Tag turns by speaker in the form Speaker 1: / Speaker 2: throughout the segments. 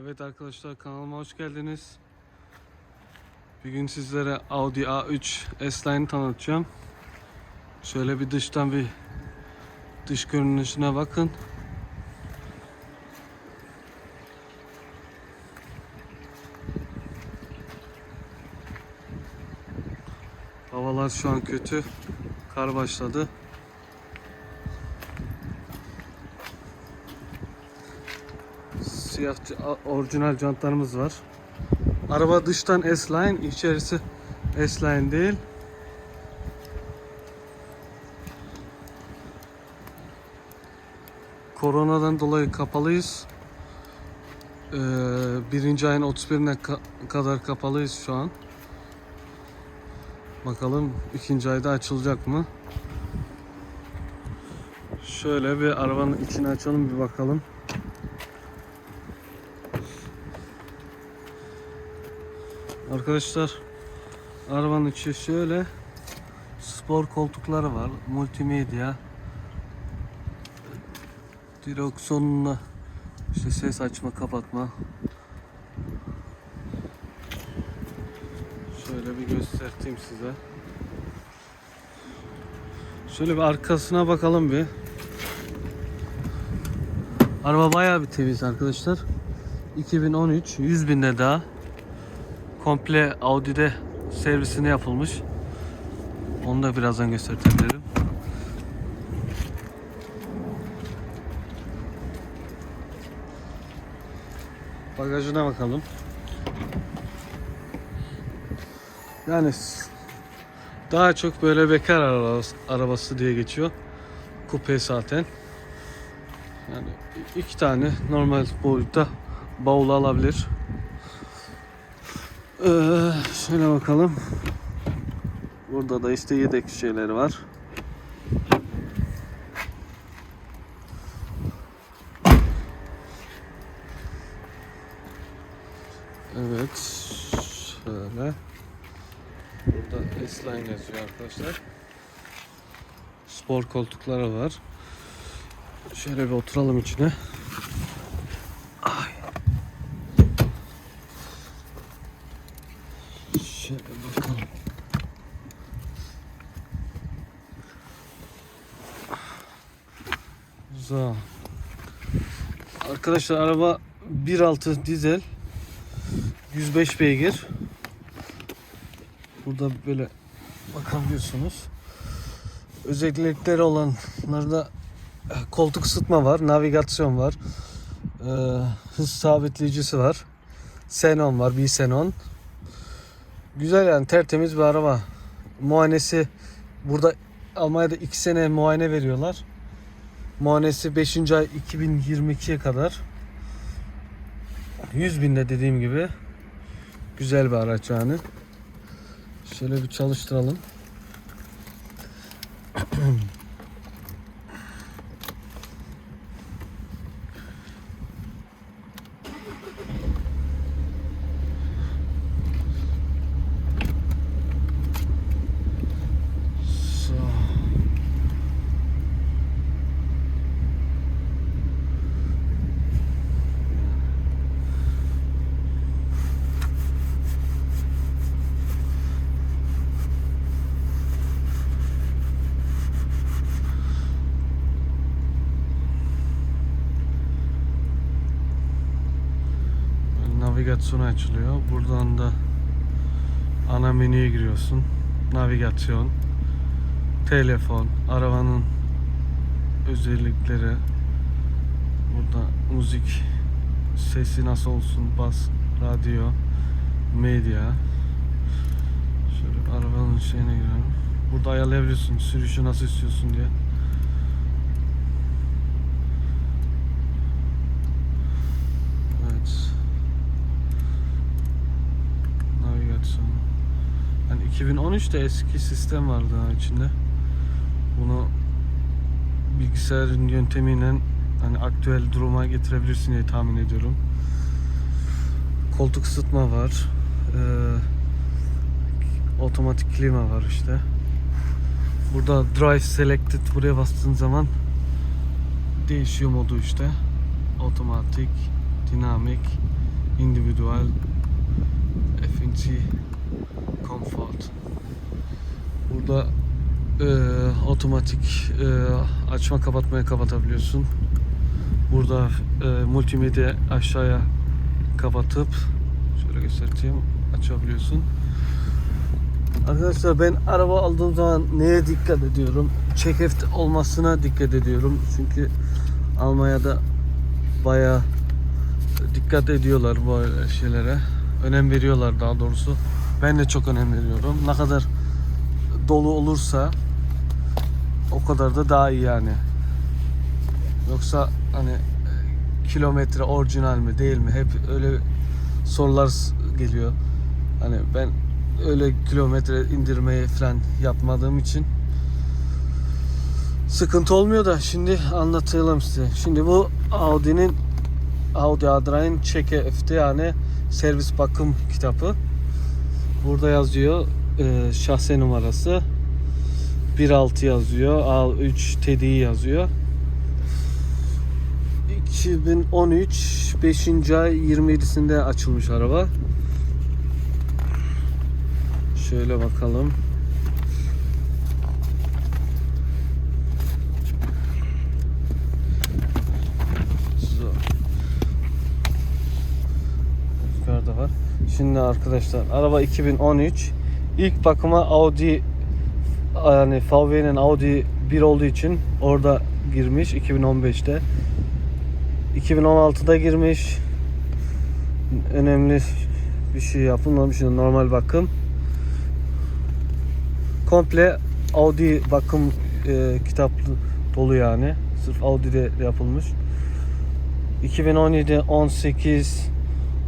Speaker 1: Evet arkadaşlar kanalıma hoş geldiniz. Bugün sizlere Audi A3 S-Line tanıtacağım. Şöyle bir dıştan bir dış görünüşüne bakın. Havalar şu an kötü. Kar başladı. Siyah orijinal jantlarımız var. Araba dıştan S-Line, içerisi S-Line değil. Koronadan dolayı kapalıyız. Ee, birinci ayın 31'ine ka- kadar kapalıyız şu an. Bakalım ikinci ayda açılacak mı? Şöyle bir arabanın içini açalım bir bakalım. Arkadaşlar arabanın içi şöyle. Spor koltukları var multimedya. Direksiyonuna işte ses açma kapatma. Şöyle bir göstereyim size. Şöyle bir arkasına bakalım bir. Araba bayağı bir temiz arkadaşlar. 2013 100 binde daha komple Audi'de servisine yapılmış. Onu da birazdan göstereceğim. Bagajına bakalım. Yani daha çok böyle bekar arabası, arabası diye geçiyor. Kupe zaten. Yani iki tane normal boyutta bavul alabilir. Ee, şöyle bakalım. Burada da işte yedek şeyleri var. Evet. Şöyle. Burada S-Line yazıyor arkadaşlar. Spor koltukları var. Şöyle bir oturalım içine. Ay. Şöyle bakalım. Güzel. Arkadaşlar araba 1.6 dizel 105 beygir. Burada böyle bakabiliyorsunuz. Özellikleri olanlarda e, koltuk ısıtma var, navigasyon var, e, hız sabitleyicisi var, xenon var, bir xenon. Güzel yani tertemiz bir araba. Muayenesi burada Almanya'da 2 sene muayene veriyorlar. Muayenesi 5. ay 2022'ye kadar. 100 binde dediğim gibi. Güzel bir araç yani. Şöyle bir çalıştıralım. Navigasyonu açılıyor. Buradan da ana menüye giriyorsun. Navigasyon, telefon, arabanın özellikleri. Burada müzik sesi nasıl olsun, bas, radyo, medya. Şöyle arabanın şeyine girelim. Burada ayarlayabiliyorsun sürüşü nasıl istiyorsun diye. Evet. Navigasyon. Yani 2013'te eski sistem vardı ha içinde. Bunu bilgisayarın yöntemiyle hani aktüel duruma getirebilirsin diye tahmin ediyorum. Koltuk ısıtma var. Ee, otomatik klima var işte. Burada drive selected buraya bastığın zaman değişiyor modu işte. Otomatik, dinamik, individual FNC Comfort. Burada e, otomatik e, açma kapatmaya kapatabiliyorsun. Burada e, multimedya aşağıya kapatıp şöyle göstereyim açabiliyorsun. Arkadaşlar ben araba aldığım zaman neye dikkat ediyorum? Çekeft olmasına dikkat ediyorum. Çünkü Almanya'da bayağı dikkat ediyorlar bu şeylere. Önem veriyorlar daha doğrusu. Ben de çok önem veriyorum. Ne kadar dolu olursa o kadar da daha iyi yani. Yoksa hani e, kilometre orijinal mi değil mi hep öyle sorular geliyor. Hani ben öyle kilometre indirmeyi falan yapmadığım için sıkıntı olmuyor da şimdi anlatalım size. Şimdi bu Audi'nin Audi A3'in Çeke yani servis bakım kitabı. Burada yazıyor e, şahse numarası. 1.6 yazıyor. A3 TDI yazıyor. 2013 5. ay 27'sinde açılmış araba. Şöyle bakalım Şimdi arkadaşlar araba 2013. İlk bakıma Audi yani VW'nin Audi 1 olduğu için orada girmiş 2015'te. 2016'da girmiş. Önemli bir şey yapılmamış. Normal bakım. Komple Audi bakım e, kitaplı dolu yani. Sırf Audi'de yapılmış. 2017, 18,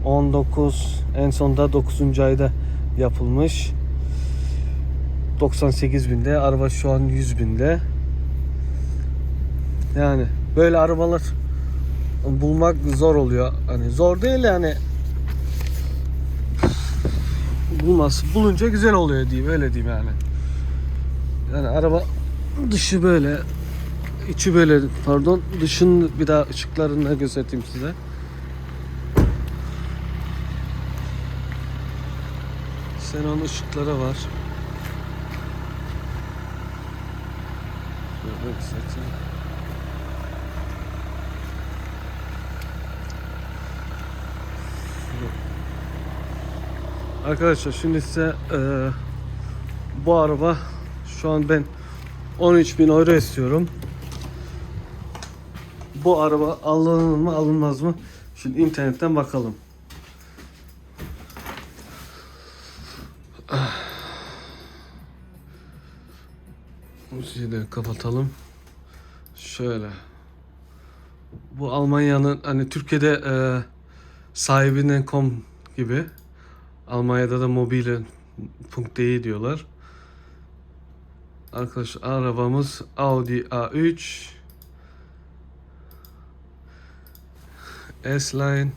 Speaker 1: 19 en sonunda 9. ayda yapılmış. 98 binde. Araba şu an 100 binde. Yani böyle arabalar bulmak zor oluyor. Hani zor değil yani. Bulması bulunca güzel oluyor diyeyim öyle diyeyim yani. Yani araba dışı böyle içi böyle pardon dışın bir daha ışıklarını göstereyim size. Xenon ışıkları var. Şöyle göstereyim. Arkadaşlar şimdi size eee, bu araba şu an ben 13.000 euro istiyorum. Bu araba alınır mı alınmaz mı? Şimdi internetten bakalım. Müziği de kapatalım. Şöyle. Bu Almanya'nın hani Türkiye'de e, sahibinden com gibi. Almanya'da da mobile.de diyorlar. Arkadaşlar arabamız Audi A3 S-Line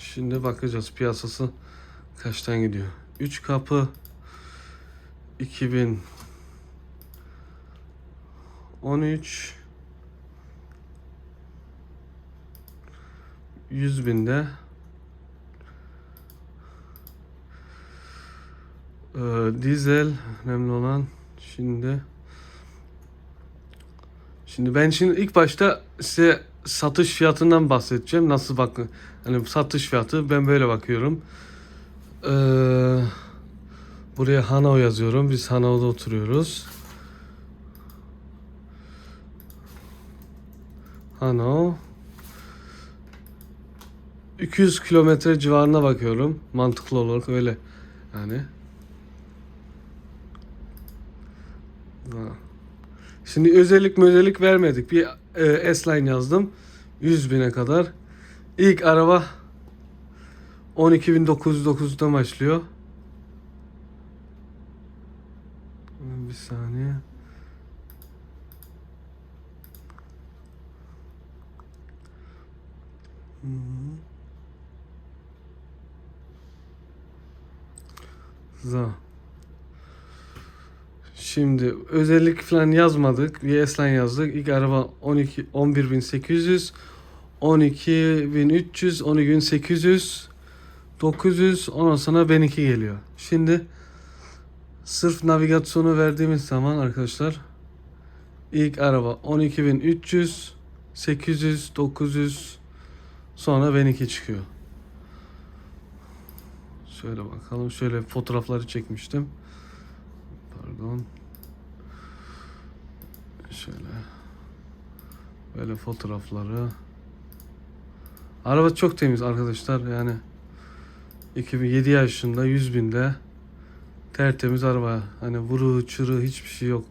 Speaker 1: Şimdi bakacağız piyasası kaçtan gidiyor. 3 kapı 2013 100 binde. Ee, dizel önemli olan şimdi. Şimdi ben şimdi ilk başta size satış fiyatından bahsedeceğim. Nasıl bakın hani satış fiyatı ben böyle bakıyorum. Ee, buraya Hanau yazıyorum. Biz Hanau'da oturuyoruz Hanau 200 kilometre civarına bakıyorum mantıklı olarak öyle yani Ha. Şimdi özellik özellik vermedik. Bir e, S-Line yazdım. 100 bine kadar. İlk araba 12.909'dan başlıyor. Bir saniye. So. Şimdi özellik falan yazmadık. S-Line yazdık. İlk araba 12 11800 12300, 12800, 900 ondan sonra benimki geliyor. Şimdi sırf navigasyonu verdiğimiz zaman arkadaşlar ilk araba 12300, 800, 900 sonra benimki çıkıyor. Şöyle bakalım. Şöyle fotoğrafları çekmiştim. Pardon. Şöyle. Böyle fotoğrafları. Araba çok temiz arkadaşlar. Yani 2007 yaşında 100 binde tertemiz araba. Hani vuru çırı hiçbir şey yok.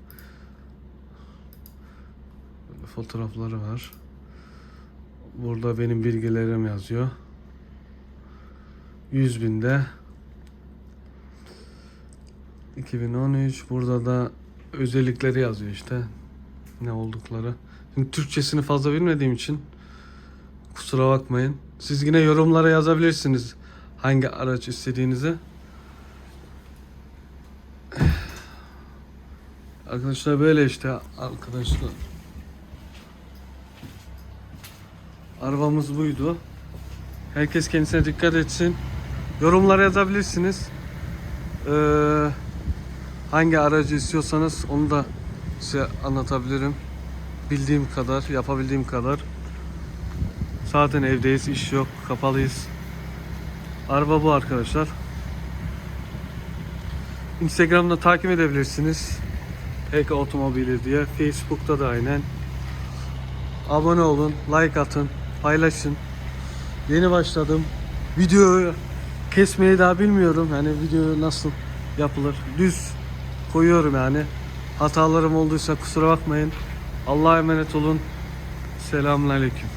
Speaker 1: Böyle fotoğrafları var. Burada benim bilgilerim yazıyor. 100 binde 2013 burada da özellikleri yazıyor işte ne oldukları. Şimdi Türkçesini fazla bilmediğim için kusura bakmayın. Siz yine yorumlara yazabilirsiniz hangi araç istediğinizi. Arkadaşlar böyle işte arkadaşlar. Arabamız buydu. Herkes kendisine dikkat etsin. Yorumlara yazabilirsiniz. Ee, hangi aracı istiyorsanız onu da size anlatabilirim. Bildiğim kadar, yapabildiğim kadar. Zaten evdeyiz, iş yok, kapalıyız. Araba bu arkadaşlar. Instagram'da takip edebilirsiniz. Eka Otomobili diye. Facebook'ta da aynen. Abone olun, like atın, paylaşın. Yeni başladım. Videoyu kesmeyi daha bilmiyorum. Yani video nasıl yapılır. Düz koyuyorum yani. Hatalarım olduysa kusura bakmayın. Allah'a emanet olun. Selamünaleyküm.